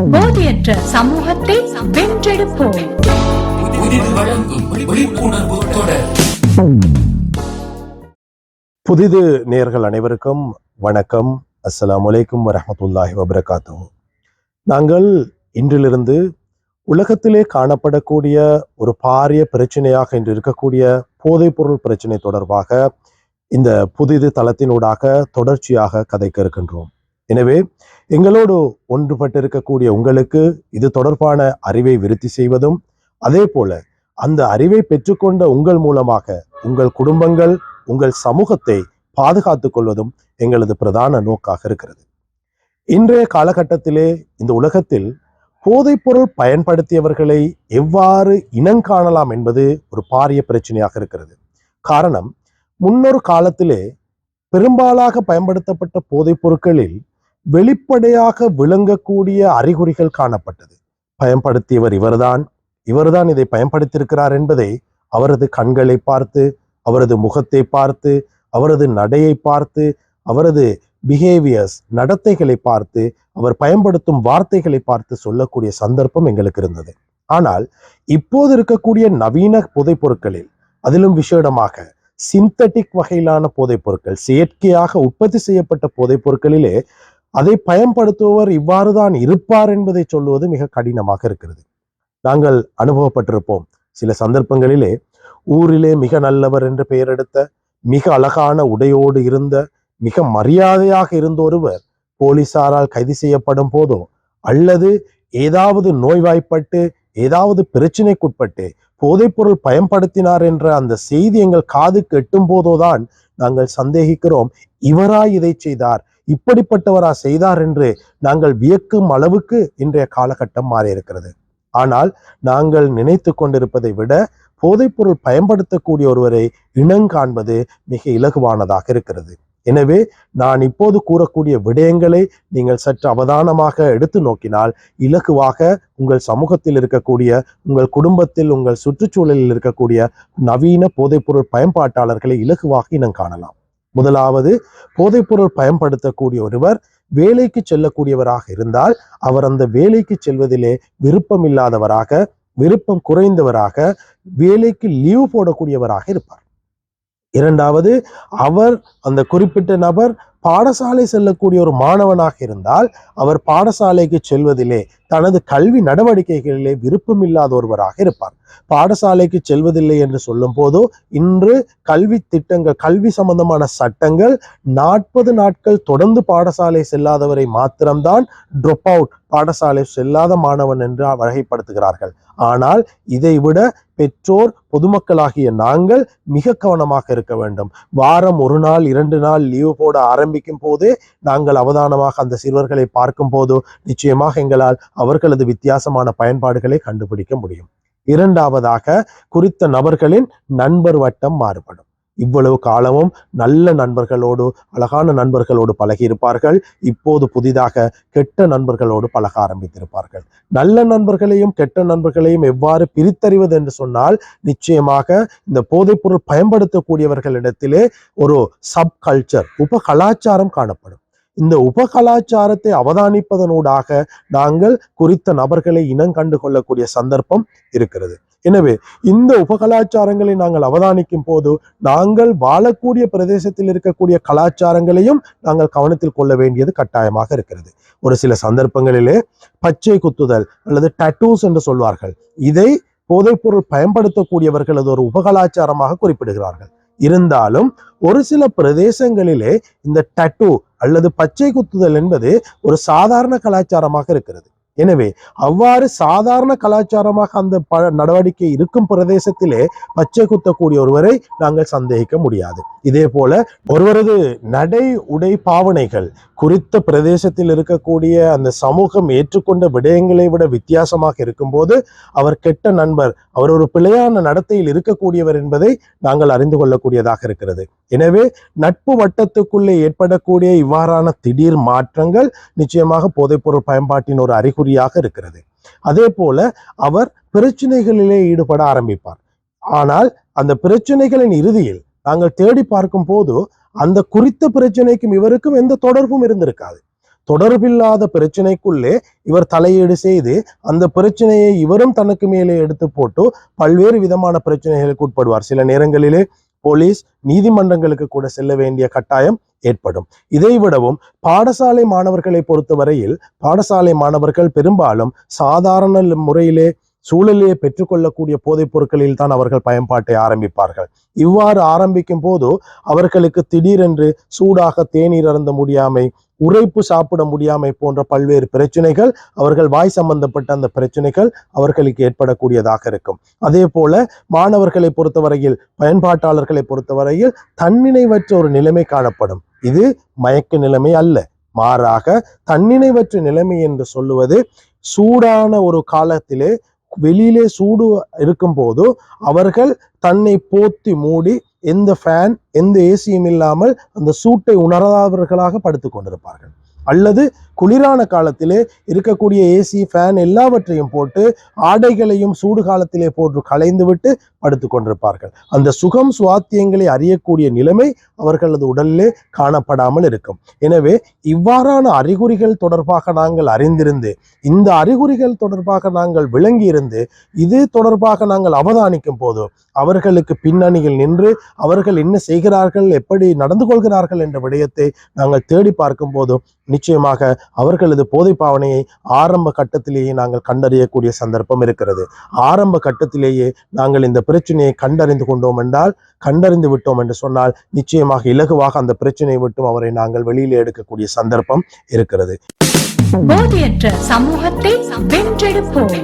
போதையற்ற சமூகத்தை வென்றெடுப்போம். புதிது நேர்கள் அனைவருக்கும் வணக்கம். அஸ்ஸலாமு அலைக்கும் வரஹ்மத்துல்லாஹி வபரகாத்து நாங்கள் இன்றிலிருந்து உலகத்திலே காணப்படக்கூடிய ஒரு பாரிய பிரச்சனையாக இன்று இருக்கக்கூடிய போதைப்பொருள் பிரச்சனை தொடர்பாக இந்த புதிது தளத்தினூடாக தொடர்ச்சியாக கதைக்க இருக்கின்றோம். எனவே எங்களோடு ஒன்றுபட்டிருக்கக்கூடிய உங்களுக்கு இது தொடர்பான அறிவை விருத்தி செய்வதும் அதே போல அந்த அறிவை பெற்றுக்கொண்ட உங்கள் மூலமாக உங்கள் குடும்பங்கள் உங்கள் சமூகத்தை பாதுகாத்துக் கொள்வதும் எங்களது பிரதான நோக்காக இருக்கிறது. இன்றைய காலகட்டத்திலே இந்த உலகத்தில் போதைப்பொருள் பயன்படுத்தியவர்களை எவ்வாறு இனங்காணலாம் என்பது ஒரு பாரிய பிரச்சனையாக இருக்கிறது. காரணம் முன்னொரு காலத்திலே பெரும்பாலாக பயன்படுத்தப்பட்ட போதைப் பொருட்களில் வெளிப்படையாக விளங்கக்கூடிய அறிகுறிகள் காணப்பட்டது. பயன்படுத்தியவர் இவர்தான். இவர்தான் இதை பயன்படுத்தியிருக்கிறார் என்பதை அவரது கண்களை பார்த்து அவரது முகத்தை பார்த்து அவரது நடையை பார்த்து அவரது பிஹேவியர்ஸ் நடத்தைகளை பார்த்து அவர் பயன்படுத்தும் வார்த்தைகளை பார்த்து சொல்லக்கூடிய சந்தர்ப்பம் எங்களுக்கு இருந்தது. ஆனால் இப்போது இருக்கக்கூடிய நவீன போதைப் பொருட்களில் அதிலும் விசேடமாக சிந்தட்டிக் வகையிலான போதைப் பொருட்கள் செயற்கையாக உற்பத்தி செய்யப்பட்ட போதைப் பொருட்களிலே அதை பயன்படுத்துபவர் இவ்வாறு தான் இருப்பார் என்பதை சொல்லுவது மிக கடினமாக இருக்கிறது. நாங்கள் அனுபவப்பட்டிருப்போம். சில சந்தர்ப்பங்களிலே ஊரிலே மிக நல்லவர் என்று பெயர் எடுத்த மிக அழகான உடையோடு இருந்த மிக மரியாதையாக இருந்த ஒருவர் போலீசாரால் கைது செய்யப்படும் போதோ அல்லது ஏதாவது நோய்வாய்ப்பட்டு ஏதாவது பிரச்சனைக்குட்பட்டு போதைப்பொருள் பயன்படுத்தினார் என்ற அந்த செய்தி எங்கள் காதுக்கு எட்டும் போதோதான் நாங்கள் சந்தேகிக்கிறோம். இவரா இதை செய்தார். இப்படிப்பட்டவரா செய்தார் என்று நாங்கள் வியக்கும் அளவுக்கு இன்றைய காலகட்டம் மாறியிருக்கிறது. ஆனால் நாங்கள் நினைத்து கொண்டிருப்பதை விட போதைப்பொருள் பயன்படுத்தக்கூடிய ஒருவரை இனங்காண்பது மிக இலகுவானதாக இருக்கிறது. எனவே நான் இப்போது கூறக்கூடிய விடயங்களை நீங்கள் சற்று அவதானமாக எடுத்து நோக்கினால் இலகுவாக உங்கள் சமூகத்தில் இருக்கக்கூடிய உங்கள் குடும்பத்தில் உங்கள் சுற்றுச்சூழலில் இருக்கக்கூடிய நவீன போதைப்பொருள் பயன்பாட்டாளர்களை இலகுவாக இனம் காணலாம். முதலாவது போதைப்பொருள் பயன்படுத்தக்கூடிய ஒருவர் வேலைக்கு செல்லக்கூடியவராக இருந்தால் அவர் அந்த வேலைக்கு செல்வதிலே விருப்பம் இல்லாதவராக விருப்பம் குறைந்தவராக வேலைக்கு லீவு போடக்கூடியவராக இருப்பார். இரண்டாவது அவர் அந்த குறிப்பிட்ட நபர் பாடசாலை செல்லக்கூடிய ஒரு மாணவனாக இருந்தால் அவர் பாடசாலைக்கு செல்வதிலே தனது கல்வி நடவடிக்கைகளிலே விருப்பமில்லாத ஒருவராக இருப்பார். பாடசாலைக்கு செல்வதில்லை என்று சொல்லும் போதோ இன்று கல்வி திட்டங்கள் கல்வி சம்பந்தமான சட்டங்கள் நாற்பது நாட்கள் தொடர்ந்து பாடசாலை செல்லாதவரை மாத்திரம்தான் ட்ரொப் அவுட் பாடசாலை செல்லாத மாணவன் என்று வகைப்படுத்துகிறார்கள். ஆனால் இதை விட பெற்றோர் பொதுமக்களாகிய நாங்கள் மிக கவனமாக இருக்க வேண்டும். வாரம் ஒரு நாள் இரண்டு நாள் லீவு போட ஆரம்பிக்கும் போது நாங்கள் அவதானமாக அந்த சிறுவர்களை பார்க்கும் போதோ நிச்சயமாக எங்களால் அவர்களது வித்தியாசமான பயன்பாடுகளை கண்டுபிடிக்க முடியும். இரண்டாவதாக குறித்த நபர்களின் நண்பர் வட்டம் மாறுபடும். இவ்வளவு காலமும் நல்ல நண்பர்களோடு அழகான நண்பர்களோடு பழகி இருப்பார்கள் இப்போது புதிதாக கெட்ட நண்பர்களோடு பழக ஆரம்பித்திருப்பார்கள். நல்ல நண்பர்களையும் கெட்ட நண்பர்களையும் எவ்வாறு பிரித்தறிவது என்று சொன்னால் நிச்சயமாக இந்த போதைப்பொருள் பயன்படுத்தக்கூடியவர்களிடத்திலே ஒரு சப் கல்ச்சர் உப கலாச்சாரம் காணப்படும். இந்த உப கலாச்சாரத்தை அவதானிப்பதனூடாக நாங்கள் குறித்த நபர்களை இனம் கண்டு கொள்ளக்கூடிய சந்தர்ப்பம் இருக்கிறது. எனவே இந்த உபகலாச்சாரங்களை நாங்கள் அவதானிக்கும் போது நாங்கள் வாழக்கூடிய பிரதேசத்தில் இருக்கக்கூடிய கலாச்சாரங்களையும் நாங்கள் கவனத்தில் கொள்ள வேண்டியது கட்டாயமாக இருக்கிறது. ஒரு சில சந்தர்ப்பங்களிலே பச்சை குத்துதல் அல்லது டட்டூஸ் என்று சொல்வார்கள். இதை போதைப்பொருள் பயன்படுத்தக்கூடியவர்கள் அது ஒரு உபகலாச்சாரமாக குறிப்பிடுகிறார்கள். இருந்தாலும் ஒரு சில பிரதேசங்களிலே இந்த டட்டு அல்லது பச்சை குத்துதல் என்பது ஒரு சாதாரண கலாச்சாரமாக இருக்கிறது. எனவே அவ்வாறு சாதாரண கலாச்சாரமாக அந்த ப நடவடிக்கை இருக்கும் பிரதேசத்திலே பச்சை குத்தக்கூடிய ஒருவரை நாங்கள் சந்தேகிக்க முடியாது. இதே போல ஒருவரது நடை உடை பாவனைகள் குறித்த பிரதேசத்தில் இருக்கக்கூடிய அந்த சமூகம் ஏற்றுக்கொண்ட விடயங்களை விட வித்தியாசமாக இருக்கும்போது அவர் கெட்ட நண்பர் அவர் ஒரு பிழையான நடத்தையில் இருக்கக்கூடியவர் என்பதை நாங்கள் அறிந்து கொள்ளக்கூடியதாக இருக்கிறது. எனவே நட்பு வட்டத்துக்குள்ளே ஏற்படக்கூடிய இவ்வாறான திடீர் மாற்றங்கள் நிச்சயமாக போதைப்பொருள் பயன்பாட்டின் ஒரு அறிகுறி அறிகுறியாக இருக்கிறது. அதே போல அவர் பிரச்சனைகளிலே ஈடுபட ஆரம்பிப்பார். ஆனால் அந்த பிரச்சனைகளின் இறுதியில் நாங்கள் தேடி பார்க்கும் போது அந்த குறித்த பிரச்சனைக்கும் இவருக்கும் எந்த தொடர்பும் இருந்திருக்காது. தொடர்பில்லாத பிரச்சனைக்குள்ளே இவர் தலையீடு செய்து அந்த பிரச்சனையை இவரும் தனக்கு மேலே எடுத்து போட்டு பல்வேறு விதமான பிரச்சனைகளுக்கு உட்படுவார். சில நேரங்களிலே போலீஸ் நீதிமன்றங்களுக்கு கூட செல்ல வேண்டிய கட்டாயம் ஏற்படும். இதை விடவும் பாடசாலை மாணவர்களை பொறுத்தவரையில் பாடசாலை மாணவர்கள் பெரும்பாலும் சாதாரண முறையிலே சூழலிலே பெற்றுக்கொள்ளக்கூடிய போதைப் பொருட்களில் தான் அவர்கள் பயன்பாட்டை ஆரம்பிப்பார்கள். இவ்வாறு ஆரம்பிக்கும் போது அவர்களுக்கு திடீரென்று சூடாக தேநீர் அருந்த முடியாமை உரைப்பு சாப்பிட முடியாமை போன்ற பல்வேறு பிரச்சனைகள் அவர்கள் வாய் சம்பந்தப்பட்ட அந்த பிரச்சனைகள் அவர்களுக்கு ஏற்படக்கூடியதாக இருக்கும். அதே போல மாணவர்களை பொறுத்தவரையில் பயன்பாட்டாளர்களை பொறுத்தவரையில் தன்னினைவற்ற ஒரு நிலைமை காணப்படும். இது மயக்க நிலைமை அல்ல. மாறாக தன்னினைவற்ற நிலைமை என்று சொல்லுவது சூடான ஒரு காலத்திலே வெளியிலே சூடு இருக்கும் போது அவர்கள் தன்னை போத்தி மூடி எந்த ஃபேன் எந்த ஏசியும் இல்லாமல் அந்த சூட்டை உணராதவர்களாக படுத்துக் கொண்டிருப்பார்கள் அல்லது குளிரான காலத்திலே இருக்கக்கூடிய ஏசி ஃபேன் எல்லாவற்றையும் போட்டு ஆடைகளையும் சூடு காலத்திலே போட்டு களைந்து விட்டு கொண்டிருப்பார்கள். அந்த சுகம் சுவாத்தியங்களை அறியக்கூடிய நிலைமை அவர்களது உடலிலே காணப்படாமல் இருக்கும். எனவே இவ்வாறான அறிகுறிகள் தொடர்பாக நாங்கள் அறிந்திருந்து இந்த அறிகுறிகள் தொடர்பாக நாங்கள் விளங்கி இருந்து இது தொடர்பாக நாங்கள் அவதானிக்கும் போது அவர்களுக்கு பின்னணியில் நின்று அவர்கள் என்ன செய்கிறார்கள் எப்படி நடந்து கொள்கிறார்கள் என்ற விடயத்தை நாங்கள் தேடி பார்க்கும் போது நிச்சயமாக அவர்களது போதை பாவனையை ஆரம்ப கட்டத்திலேயே நாங்கள் கண்டறியக்கூடிய சந்தர்ப்பம் இருக்கிறது. ஆரம்ப கட்டத்திலேயே நாங்கள் இந்த பிரச்சனையை கண்டறிந்து கொண்டோம் என்றால் கண்டறிந்து விட்டோம் என்று சொன்னால் நிச்சயமாக இலகுவாக அந்த பிரச்சனையை விட்டும் அவரை நாங்கள் வெளியிலே எடுக்கக்கூடிய சந்தர்ப்பம் இருக்கிறது. போதையற்ற சமூகத்தை வென்றெடுப்போம்.